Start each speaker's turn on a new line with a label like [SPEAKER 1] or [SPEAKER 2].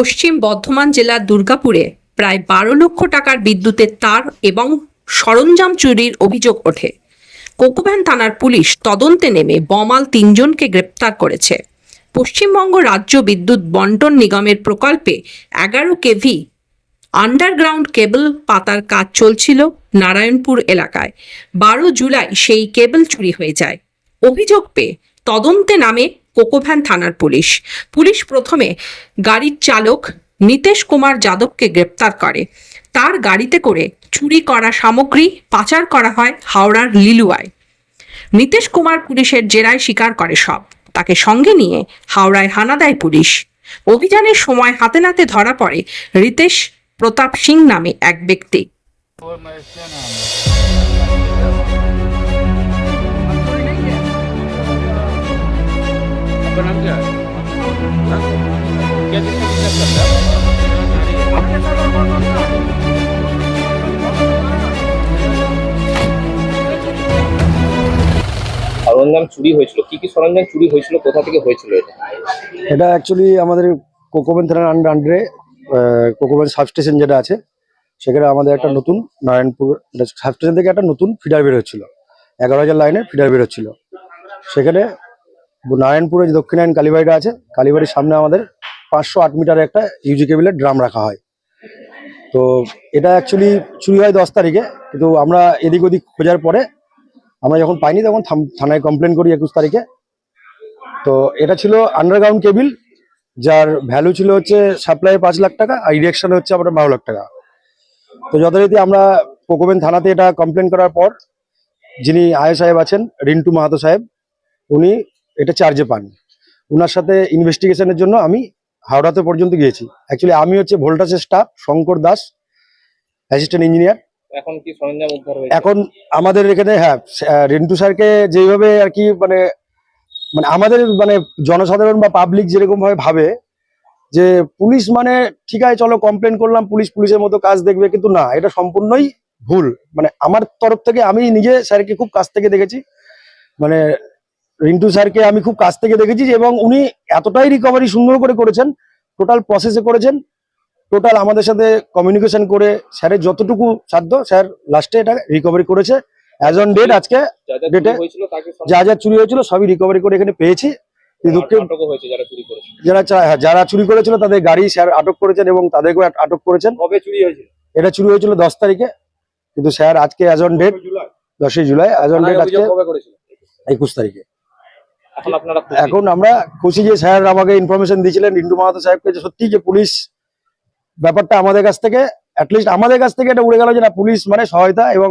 [SPEAKER 1] পশ্চিম বর্ধমান জেলার দুর্গাপুরে প্রায় বারো লক্ষ টাকার বিদ্যুতের তার এবং সরঞ্জাম চুরির অভিযোগ ওঠে। কোকোভ্যান থানার পুলিশ তদন্তে নেমে বমাল তিনজনকে গ্রেপ্তার করেছে। পশ্চিমবঙ্গ রাজ্য বিদ্যুৎ বন্টন নিগমের প্রকল্পে এগারো কেভি আন্ডারগ্রাউন্ড কেবল পাতার কাজ চলছিল নারায়ণপুর এলাকায়। বারো জুলাই সেই কেবল চুরি হয়ে যায়। অভিযোগ পেয়ে তদন্তে নামে কোকোভ্যান থানার পুলিশ। পুলিশ প্রথমে গাড়ির চালক নিতেশ কুমার যাদবকে গ্রেপ্তার করে। তার গাড়িতে করে চুরি করা সামগ্রী পাচার করা হয় হাওড়ার লিলুয়ায়। নিতেশ কুমার পুলিশের জেরায় স্বীকার করে সব। তাকে সঙ্গে নিয়ে হাওড়ায় হানা দেয় পুলিশ। অভিযানের সময় হাতে নাতে ধরা পড়ে রিতেশ প্রতাপ সিং নামে এক ব্যক্তি।
[SPEAKER 2] সরঞ্জাম চুরি হয়েছিল। কি কি সরঞ্জাম চুরি হয়েছিল? কোথা থেকে হয়েছিল এটা?
[SPEAKER 3] এটা অ্যাকচুয়ালি আমাদের কোকোবেন থানার আন্ডার কোকোবেন সাবস্টেশন যেটা আছে, সেখানে আমাদের একটা নতুন নারায়ণপুর সাবস্টেশন থেকে একটা নতুন ফিডার বের হচ্ছিল। এগারো হাজার লাইনের ফিডার বের হচ্ছিল। সেখানে নারায়ণপুরে যে দক্ষিণায়ন কালীবাড়িটা আছে, কালীবাড়ির সামনে আমাদের পাঁচশো আট মিটারের একটা ইউজি কেবিলের ড্রাম রাখা হয়। তো এটা অ্যাকচুয়ালি চুরি হয় দশ তারিখে, কিন্তু আমরা এদিক ওদিক খোঁজার পরে আমরা যখন পাইনি তখন থানায় কমপ্লেন করি একুশ তারিখে। তো এটা ছিল আন্ডারগ্রাউন্ড কেবিল যার ভ্যালু ছিল হচ্ছে সাপ্লাই পাঁচ লাখ টাকা আর ইরেকশন হচ্ছে আপনার বারো লাখ টাকা। তো যথারীতি আমরা কোকোবেন থানাতে এটা কমপ্লেন করার পর যিনি আয় সাহেব আছেন, রিন্টু মাহাতো সাহেব, উনি এটা চার্জে পান। ওনার সাথে ইনভেস্টিগেশনের জন্য আমি হাওড়াতে পর্যন্ত গিয়েছি। অ্যাকচুয়ালি আমি হচ্ছে ভোল্টাসের staff Shankar Das assistant engineer
[SPEAKER 2] এখন কি সরঞ্জাম উদ্ধার হয়েছে?
[SPEAKER 3] এখন আমাদের এখানে হ্যাঁ রিন্টু স্যারকে যেভাবে আর কি মানে মানে আমাদের মানে জনসাধারণ বা পাবলিক যেরকম ভাবে ভাবে যে পুলিশ মানে ঠিক আছে চলো কমপ্লেন করলাম পুলিশ পুলিশের মতো কাজ দেখবে। কিন্তু না এটা সম্পূর্ণই ভুল। মানে আমার তরফ থেকে আমি নিজে স্যারকে খুব কাছ থেকে দেখেছি। মানে রিন্টু স্যারকে আমি খুব কাছ থেকে দেখেছি এবং উনি এতটাই রিকভারি সুন্দর করে করেছেন টোটাল প্রসেসে করেছেন টোটাল আমাদের সাথে কমিউনিকেশন করে স্যারের যতটুকু সাধ্য স্যার লাস্টে এটা রিকভারি করেছে। অ্যাজ অন ডেট আজকে ডেটে-
[SPEAKER 2] চুরি হয়েছিল
[SPEAKER 3] যা যা চুরি হয়েছিল সবই রিকভারি করে এখানে পেয়েছি।
[SPEAKER 2] যারা
[SPEAKER 3] হ্যাঁ, যারা চুরি করেছিল তাদের গাড়ি স্যার আটক করেছেন এবং তাদেরকেও আটক করেছেন।
[SPEAKER 2] কবে চুরি হয়েছিল?
[SPEAKER 3] এটা চুরি হয়েছিল দশ তারিখে। কিন্তু স্যার আজকে অ্যাজ অন ডেট দশই জুলাই। অ্যাজ অন ডেট আজকে একুশ তারিখে।
[SPEAKER 2] এখন আপনারা
[SPEAKER 3] এখন আমরা খুশি যে স্যার আমাকে ইনফরমেশন দিয়েছিলেন ইন্দু মাহাতো সাহেবকে যে সত্যি যে পুলিশ ব্যাপারটা আমাদের কাছ থেকে অ্যাটলিস্ট আমাদের কাছ থেকে এটা উড়ে গেল যে না, পুলিশ মানে সহায়তা এবং